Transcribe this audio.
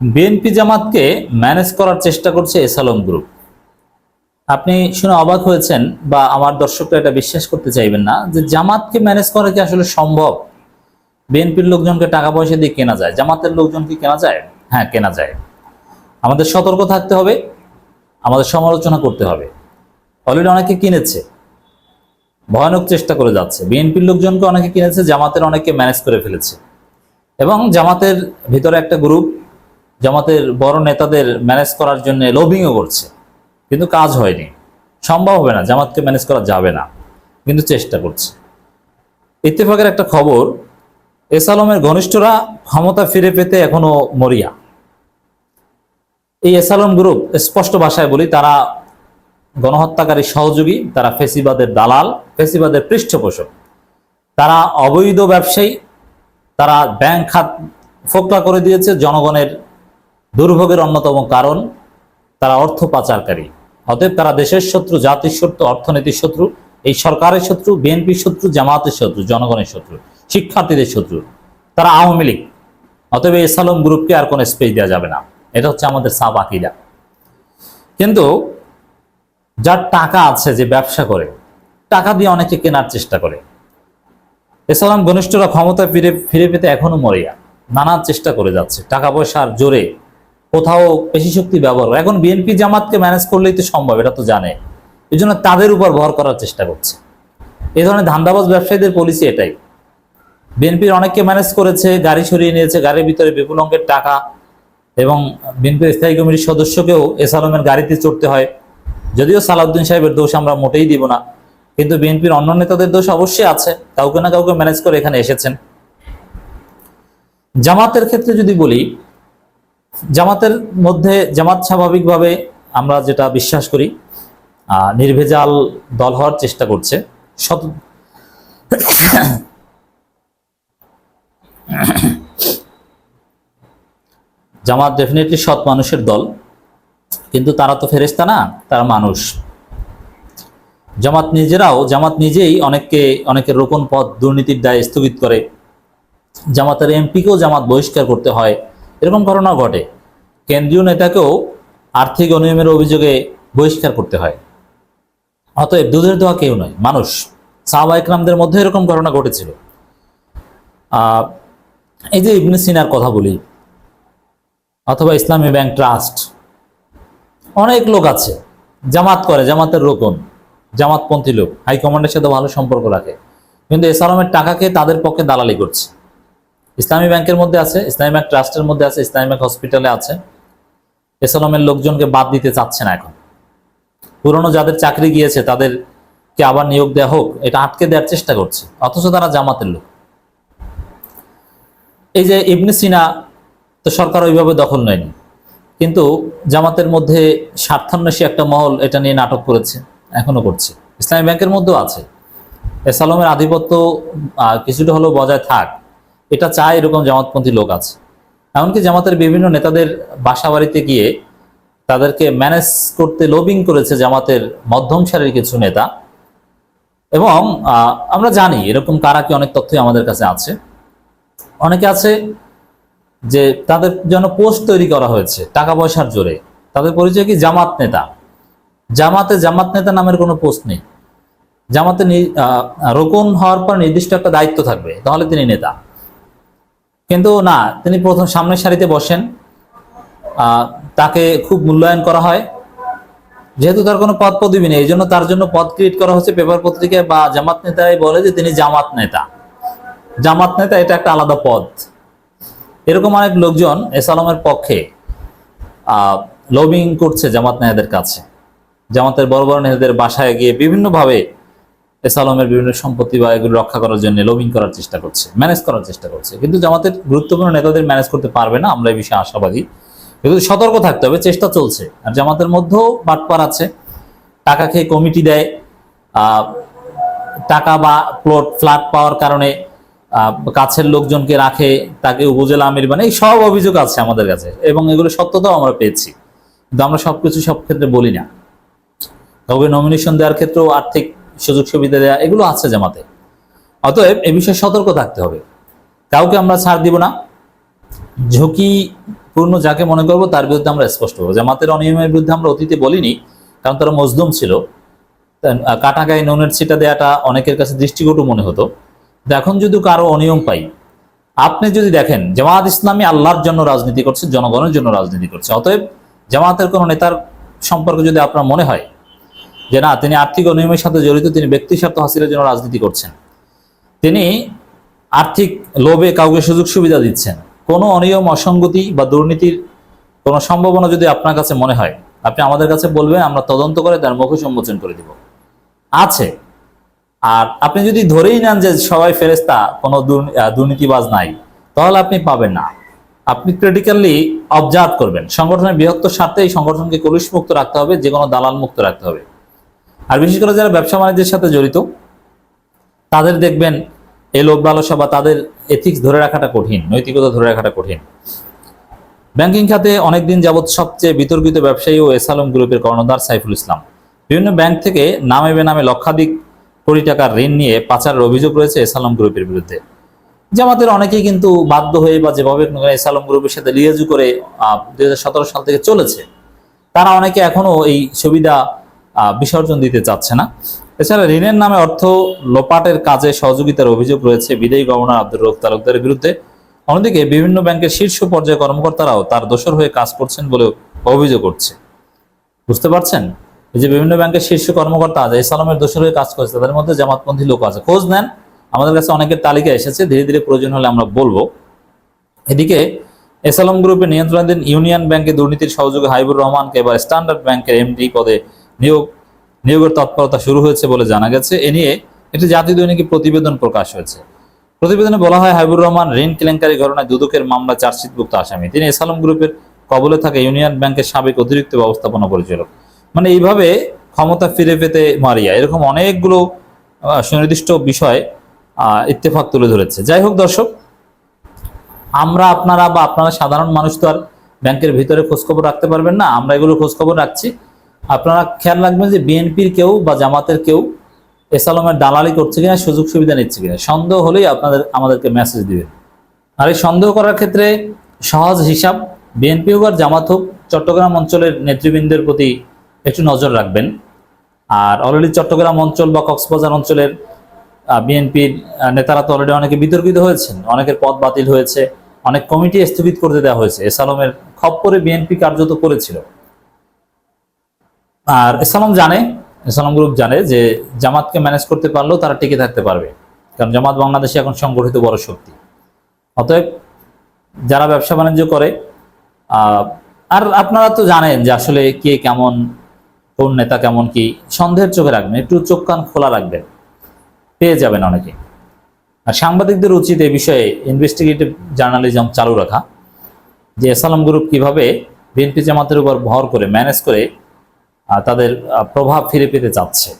BNP জামাতকে manage করার চেষ্টা করছে এসালম গ্রুপ। আপনি শুনে অবাক হয়েছেন বা আমার দর্শকরা এটা বিশ্বাস করতে চাইবেন না যে জামাতকে ম্যানেজ করা কি আসলে সম্ভব? বিএনপির লোকজনকে টাকা পয়সা দিয়ে কেনা যায়? জামাতের লোকজন কি কেনা যায়? হ্যাঁ কেনা যায়। আমাদের সতর্ক থাকতে হবে, আমাদের সমালোচনা করতে হবে। অলরেডি অনেকে কিনেছে, ভয়ানক চেষ্টা করে যাচ্ছে। বিএনপির লোকজনকে অনেকে কিনেছে, জামাতের অনেকে ম্যানেজ করে ফেলেছে। এবং জামাতের ভিতরে একটা গ্রুপ জামাতের বড় নেতাদের ম্যানেজ করার জন্য লবিংও করছে। কিন্তু কাজ হয়নি। সম্ভব হবে না, জামাতকে ম্যানেজ করা যাবে না। কিন্তু চেষ্টা করছে। ইত্তেফাকের একটা খবর, এস আলমের ঘনিষ্ঠরা ক্ষমতা ফিরে পেতে এখনও মরিয়া। এই এস আলম গ্রুপ স্পষ্ট ভাষায় বলি, তারা গণহত্যাকারী সহযোগী, তারা ফেসিবাদের দালাল, ফেসিবাদের পৃষ্ঠপোষক। তারা অবৈধ ব্যবসায়ী, তারা ব্যাংক খাত ফোকলা করে দিয়েছে জনগণের দুর্ভোগের অন্যতম কারণ তারা অর্থ পাচারকারী। অতএব তারা দেশের শত্রু, জাতির শত্রু, অর্থনীতির শত্রু, এই সরকারের শত্রু, বিএনপির শত্রু, জামাতের শত্রু, জনগণের শত্রু, শিক্ষার্থীদের শত্রু, তারা আওয়ামী লীগ। অতএব এই সালম গ্রুপকে আর কোনো স্পেস দেওয়া যাবে না। এটা হচ্ছে আমাদের সাব আকিদা। কিন্তু যার টাকা আছে যে ব্যবসা করে, টাকা দিয়ে অনেকে কেনার চেষ্টা করে। এসালাম ঘনিষ্ঠরা ক্ষমতা ফিরে ফিরে পেতে এখনও মরিয়া। নানা চেষ্টা করে যাচ্ছে। টাকা পয়সার জোরে কোথাও পেশি শক্তি ব্যবহার করে। এখন বিএনপি জামাতকে ম্যানেজ করলেই তো সম্ভব, এটা তো জানে। এই জন্য তাদের উপর ভর করার চেষ্টা করছে। এই ধরনের ধান্দাবাজ ব্যবসায়ীদের পলিসি এটাই। বিএনপির অনেককে ম্যানেজ করেছে, গাড়ি সরিয়ে নিয়েছে, গাড়ির ভিতরে বিপুল অঙ্কের টাকা, এবং বিএনপির স্থায়ী কমিটির সদস্যকেও এস আলমের গাড়িতে চড়তে হয়। যদিও সালাউদ্দিন সাহেবের দোষ আমরা মোটেই দিব না, কিন্তু বিএনপির অন্য নেতাদের দোষ অবশ্যই আছে। কাউকে না কাউকে ম্যানেজ করে এখানে এসেছেন। জামাতের ক্ষেত্রে যদি বলি জামাতের মধ্যে জামাত স্বাভাবিকভাবে আমরা যেটা বিশ্বাস করি নির্ভেজাল দল হওয়ার চেষ্টা করছে। সত জামাত ডেফিনেটলি সৎ মানুষের দল, কিন্তু তারা তো ফেরেস্তা না, তারা মানুষ। জামাত নিজেরাও, জামাত নিজেই অনেককে, অনেকের রোপণ পথ দুর্নীতির দায় স্থগিত করে। জামাতের এমপিকেও জামাত বহিষ্কার করতে হয়। এরকম ঘটনা ঘটে। কেন্দ্রীয় নেতাকেও আর্থিক অনিয়মের অভিযোগে বহিষ্কার করতে হয়। অতএব দুধের দোয়া কেউ নয়, মানুষ। সাহাবা ইকরামদের মধ্যে এরকম ঘটনা ঘটেছিল। এই যে ইবনে সিনার কথা বলি, অথবা ইসলামী ব্যাংক ট্রাস্ট, অনেক লোক আছে, জামাত করে, জামাতের রোকন জামাতপন্থী লোক হাইকমান্ডের সাথে ভালো সম্পর্ক রাখে। কিন্তু এসালামের টাকাকে তাদের পক্ষে দালালি করছে। ইসলামী ব্যাংকের মধ্যে আছে, ইসলামী ব্যাংক ট্রাস্টের মধ্যে আছে, ইসলামী ব্যাংক হসপিটালে আছে। এসালামের লোকজনকে বাদ দিতে চাচ্ছে না এখন। পুরনো যাদের চাকরি গিয়েছে, তাদেরকে আবার নিয়োগ দেওয়া হোক, এটা আটকে দেওয়ার চেষ্টা করছে, অথচ তারা জামাতের লোক। এই যে ইবনে সিনা তো সরকার ওইভাবে দখল নেয়নি, কিন্তু জামাতের মধ্যে স্বার্থান্বেষী একটা মহল এটা নিয়ে নাটক করেছে, এখনও করছে। ইসলামী ব্যাংকের মধ্যেও আছে। এসালমের আধিপত্য কিছুটা হলেও বজায় থাক। এটা চায় এরকম জামাতপন্থী লোক আছে। এমনকি জামাতের বিভিন্ন নেতাদের বাসা বাড়িতে গিয়ে তাদেরকে ম্যানেজ করতে লবিং করেছে জামাতের মধ্যম সারির কিছু নেতা। এবং আমরা জানি এরকম কারা কি অনেক তথ্যই আমাদের কাছে আছে। অনেকে আছে যে তাদের জন্য পোস্ট তৈরি করা হয়েছে টাকা পয়সার জোরে। তাদের পরিচয় কি? জামাত নেতা। জামাতে জামাত নেতা নামের কোনো পোস্ট নেই। জামাতে রোকন হওয়ার পর নির্দিষ্ট একটা দায়িত্ব থাকবে। তাহলে তিনি নেতা। কিন্তু না, তিনি প্রথম সামনের সারিতে বসেন। তাকে খুব মূল্যায়ন করা হয়। যেহেতু তার কোনো পদ পদবি নেই এই জন্য তার জন্য পদ ক্রিয়েট করা হচ্ছে পেপার পত্রিকায় বা জামাত নেতাই বলে যে তিনি জামাত নেতা। জামাত নেতা এটা একটা আলাদা পদ। এরকম অনেক লোকজন এস আলমের পক্ষে লবিং করছে জামাত নেতাদের কাছে। জামাতের বড় বড় নেতাদের বাসায় গিয়ে বিভিন্নভাবে এস আলমের বিভিন্ন সম্পত্তি বা এগুলো রক্ষা করার জন্য লবিং করার চেষ্টা করছে ম্যানেজ করার চেষ্টা করছে। কিন্তু জামাতের গুরুত্বপূর্ণ নেতাদের ম্যানেজ করতে পারবে না, আমরা এই বিষয়ে আশাবাদী। কিন্তু সতর্ক থাকতে হবে, চেষ্টা চলছে। আর জামাতের মধ্যেও বাটপার আছে, টাকা খেয়ে কমিটি দেয় টাকা বা প্লট ফ্ল্যাট পাওয়ার কারণে কাছের লোকজনকে রাখে, তাকে উপজেলা আমির মানে এই সব অভিযোগ আছে আমাদের কাছে। এবং এগুলো সত্যতাও আমরা পেয়েছি। কিন্তু আমরা সবকিছু সব ক্ষেত্রে বলি না। তবে নমিনেশন দেওয়ার ক্ষেত্রেও আর্থিক সুযোগ সুবিধা দেওয়া এগুলো আছে জামাতে। অতএব এ বিষয়ে সতর্ক থাকতে হবে। কাউকে আমরা ছাড় দিব না। ঝুঁকিপূর্ণ যাকে মনে করব তার বিরুদ্ধে আমরা স্পষ্ট হব। জামাতের অনিয়মের বিরুদ্ধে আমরা অতীতে বলিনি, কারণ তারা মজলুম ছিল। কাটা গায়ে নুনের ছিটা দেওয়াটা অনেকের কাছে দৃষ্টিকটু মনে হতো। এখন যদি কারও অনিয়ম পাই, আপনি যদি দেখেন জামাত ইসলামী আল্লাহর জন্য রাজনীতি করছে, জনগণের জন্য রাজনীতি করছে, অতএব জামাতের কোনো নেতার সম্পর্কে যদি আপনার মনে হয় যে না, তিনি আর্থিক অনিয়মের সাথে জড়িত, তিনি ব্যক্তি স্বার্থ হাসিলের জন্য রাজনীতি করছেন। তিনি আর্থিক লোভে কাউকে সুযোগ সুবিধা দিচ্ছেন। কোনো অনিয়ম, অসঙ্গতি বা দুর্নীতির কোনো সম্ভাবনা যদি আপনার কাছে মনে হয়, আপনি আমাদের কাছে বলবেন, আমরা তদন্ত করে তার মুখ সম্মোচন করে দিব। আছে। আর আপনি যদি ধরেই নেন যে সবাই ফেরেস্তা কোনো দুর্নীতিবাজ নাই, তাহলে আপনি পাবেন না। আপনি ক্রিটিক্যালি অবজার্ভ করবেন। সংগঠনের বৃহত্তর স্বার্থে এই সংগঠনকে কলুষ মুক্ত রাখতে হবে যে কোনো দালাল মুক্ত রাখতে হবে। আর বিশেষ করে যারা ব্যবসা বাণিজ্যের সাথে জড়িত, তাদের দেখবেন এই লোভ লালসা বা তাদের এথিক্স ধরে রাখাটা কঠিন, নৈতিকতা ধরে রাখাটা কঠিন। ব্যাংকিং খাতে অনেকদিন যাবৎ সবচেয়ে বিতর্কিত ব্যবসায়ী ও এসালম গ্রুপের কর্ণধার সাইফুল ইসলাম। বিভিন্ন ব্যাংক থেকে নামে বেনামে লক্ষাধিক কোটি টাকার ঋণ নিয়ে পাচারের অভিযোগ রয়েছে এসালম গ্রুপের বিরুদ্ধে। জামাতের অনেকেই কিন্তু বাধ্য হয়ে বা যেভাবে এসালম গ্রুপের সাথে লিয়াজু করে দুই হাজার সতেরো সাল থেকে চলেছে, তারা অনেকে এখনও এই সুবিধা বিসর্জন দিতে চাচ্ছে না। এছাড়া ঋণের নামে অর্থ লোপাটের কাজে সহযোগিতার অভিযোগ রয়েছে বিদায়ী গভর্নর আব্দুর রৌফ তালুকদারের বিরুদ্ধে। অন্যদিকে বিভিন্ন ব্যাংকের শীর্ষ পর্যায়ে কর্মকর্তারাও তার দোষর হয়ে কাজ করছেন বলে অভিযোগ করছে বুঝতে পারছেন? যে বিভিন্ন ব্যাংকের শীর্ষ কর্মকর্তা আছে ইসলামের দোষর হয়ে কাজ করছে, তাদের মধ্যে জামাতপন্থী লোক আছে। খোঁজ নেন। আমাদের কাছে অনেকের তালিকা এসেছে, ধীরে ধীরে প্রয়োজন হলে আমরা বলব। এদিকে এসালম গ্রুপের নিয়ন্ত্রণাধীন ইউনিয়ন ব্যাংকে দুর্নীতির সহযোগী হাইবুর রহমানকে এবার স্ট্যান্ডার্ড ব্যাংকের এমডি পদে নিয়োগ, নিয়োগের তৎপরতা শুরু হয়েছে বলে জানা গেছে। এ নিয়ে একটি জাতীয় দৈনিকে প্রতিবেদন প্রকাশ হয়েছে। প্রতিবেদনে বলা হয় হাইবুর রহমান ঋণ কেলেঙ্কারি ঘটনায় দুদকের মামলা চার্জশিটভুক্ত আসামি। তিনি এসালম গ্রুপের কবলে থাকা ইউনিয়ন ব্যাংকের সাবেক অতিরিক্ত ব্যবস্থাপনা পরিচালক। মানে এইভাবে ক্ষমতা ফিরে পেতে মারিয়া। এরকম অনেকগুলো সুনির্দিষ্ট বিষয় ইত্তেফাক তুলে ধরেছে। যাই হোক দর্শক, আমরা আপনারা বা আপনারা সাধারণ মানুষ তো আর ব্যাংকের ভিতরে খোঁজখবর রাখতে পারবেন না। আমরা এগুলো খোঁজখবর রাখছি। আপনারা খেয়াল রাখবেন যে বিএনপির কেউ বা জামাতের কেউ এসালমের দালালি করছে কিনা, সুযোগ সুবিধা নিচ্ছে কিনা। সন্দেহ হলেই আপনাদের, আমাদেরকে মেসেজ দিবেন। আর এই সন্দেহ করার ক্ষেত্রে সহজ হিসাব, বিএনপি হোক আর জামাত হোক, চট্টগ্রাম অঞ্চলের নেতৃবৃন্দের প্রতি একটু নজর রাখবেন। আর অলরেডি চট্টগ্রাম অঞ্চল বা কক্সবাজার অঞ্চলের বিএনপির নেতারা তো অলরেডি অনেকে বিতর্কিত হয়েছেন। অনেকের পদ বাতিল হয়েছে। অনেক কমিটি স্থগিত করতে দেওয়া হয়েছে। এসালমের খপ্পরে বিএনপি কার্যত করেছিল। আর এসালম জানে, এসালম গ্রুপ জানে যে জামাতকে ম্যানেজ করতে পারলেও তারা টিকে থাকতে পারবে। কারণ জামাত বাংলাদেশে এখন সংগঠিত বড় শক্তি। অতএব যারা ব্যবসা বাণিজ্য করে আর আপনারা তো জানেন যে আসলে কে কেমন, কোন নেতা কেমন কি, সন্দেহের চোখে রাখবেন, একটু চোখ কান খোলা রাখবেন। পেয়ে যাবেন অনেকে। আর সাংবাদিকদের উচিত এই বিষয়ে ইনভেস্টিগেটিভ জার্নালিজম চালু রাখা, যে এসালাম গ্রুপ কীভাবে বিএনপি জামাতের উপর ভর করে ম্যানেজ করে তাদের প্রভাব ফিরে পেতে চাচ্ছে।